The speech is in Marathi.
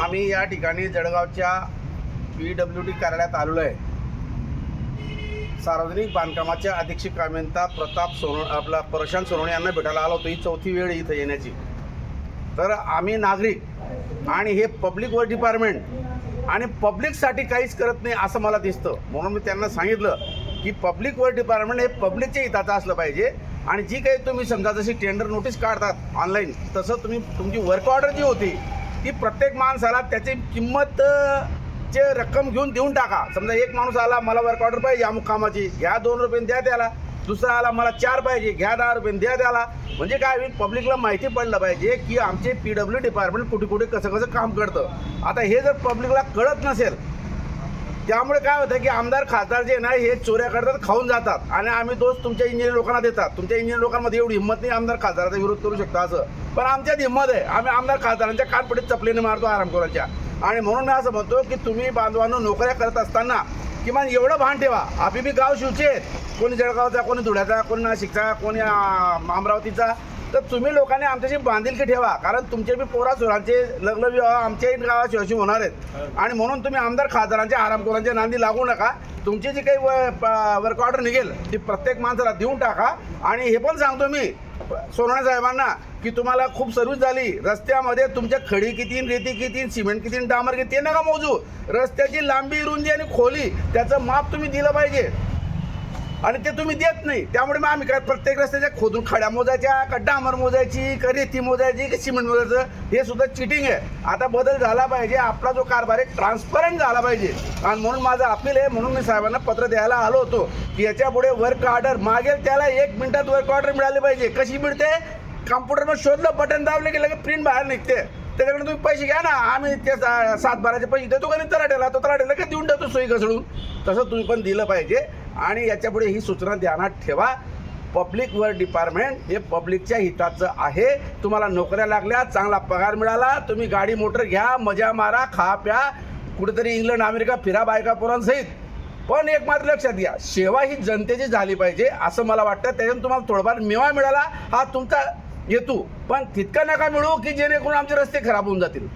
आम्ही या ठिकाणी जळगावच्या पी डब्ल्यू डी कार्यालयात आलेलो आहे. सार्वजनिक बांधकामाच्या अधीक्षक कामेंता प्रताप सोनो आपला प्रशांत सोनवणे यांना भेटायला आलो होतो. ही चौथी वेळ इथं येण्याची. तर आम्ही नागरिक आणि हे पब्लिक वर्क डिपार्टमेंट आणि पब्लिकसाठी काहीच करत नाही असं मला दिसतं. म्हणून मी त्यांना सांगितलं की पब्लिक वर्क डिपार्टमेंट हे पब्लिकच्या हिताचं असलं पाहिजे आणि जी काही तुम्ही समजा जशी टेंडर नोटीस काढतात ऑनलाईन तसं तुम्ही तुमची वर्क ऑर्डर जी होती ती प्रत्येक माणसाला त्याची किंमत चे रक्कम घेऊन देऊन टाका. समजा एक माणूस आला मला वर्क ऑर्डर पाहिजे अमुक कामाची घ्या दोन रुपये द्या त्याला. दुसरा आला मला चार पाहिजे घ्या दहा रुपये द्या त्याला. म्हणजे काय होईल? पब्लिकला माहिती पडलं पाहिजे की आमचे पी डब्ल्यू डिपार्टमेंट कुठे कुठे कसं कसं काम करतं. आता हे जर पब्लिकला कळत नसेल त्यामुळे काय होतं की आमदार खासदार जे ना हे चोऱ्या करतात खाऊन जातात. आणि आम्ही दोष तुमच्या इंजिनियर लोकांना देतात. तुमच्या इंजिनियर लोकांमध्ये एवढी हिंमत नाही आमदार खासदाराचा विरोध करू शकता असं. पण आमच्यात हिंमत आहे. आम्ही आमदार खासदारांच्या कानपटीत चपलीने मारतो आरामखोरांच्या आणि म्हणून मी असं म्हणतो की तुम्ही बांधवांनो नोकऱ्या करत असताना किमान एवढं भान ठेवा. आपली बी गाव शिवचे कोणी जळगावचा कोणी धुळ्याचा कोणी नाशिकचा कोणी अमरावतीचा. तर तुम्ही लोकांनी आमच्याशी बांधिलकी ठेवा. कारण तुमचे बी पोरा सुरांचे लग्न विवाह आमच्याही गावात अशी होणार आहेत. आणि म्हणून तुम्ही आमदार खासदारांच्या आरामखोरांच्या नांदी लागू नका. तुमची जी काही वर्क ऑर्डर निघेल ती प्रत्येक माणसाला देऊन टाका. आणि हे पण सांगतो मी सोनवणे साहेबांना की तुम्हाला खूप सर्व्हिस झाली. रस्त्यामध्ये तुमच्या खडी किती रेती किती सिमेंट किती डांबर किती नका मोजू. रस्त्याची लांबी रुंदी आणि खोली त्याचं माप तुम्ही दिलं पाहिजे. आणि ते तुम्ही देत नाही. त्यामुळे मग आम्ही काय प्रत्येक रस्त्याच्या खोदून खड्या मोजायच्या का डांबर मोजायची का रेती मोजायची का सिमेंट मोजायचं हे सुद्धा चिटिंग आहे. आता बदल झाला पाहिजे. आपला जो कारभार आहे ट्रान्सपरंट झाला पाहिजे. आणि म्हणून माझं अपील आहे म्हणून मी साहेबांना पत्र द्यायला आलो होतो की याच्यापुढे वर्क ऑर्डर मागेल त्याला एक मिनिटात वर्क ऑर्डर मिळाली पाहिजे. कशी मिळते? कम्प्युटरवर शोधलं बटन दाबलं की लगेच प्रिंट बाहेर निघते. त्याच्याकडे तुम्ही पैसे घ्या ना. आम्ही ते सा- सात बाराचे पैसे देतो का नाही? तराट्याला तो तराट्याला का देऊन देतो सोयी घसडून तसं तुम्ही पण दिलं पाहिजे. आणि याच्यापुढे ही सूचना ध्यानात ठेवा. पब्लिक वर्क डिपार्टमेंट हे पब्लिकच्या हिताचं आहे. तुम्हाला नोकऱ्या लागल्या चांगला पगार मिळाला तुम्ही गाडी मोटर घ्या मजा मारा खा प्या. कुठेतरी इंग्लंड अमेरिका फिरा बायका पोरांसहित पण एक मात्र लक्षात घ्या सेवा ही जनतेची झाली पाहिजे असं मला वाटतं. त्याच्यातून तुम्हाला थोडाफार मेवा मिळाला हा तुमचा हेतू. पण तितका नका मिळू की जेणेकरून आमचे रस्ते खराब होऊन जातील.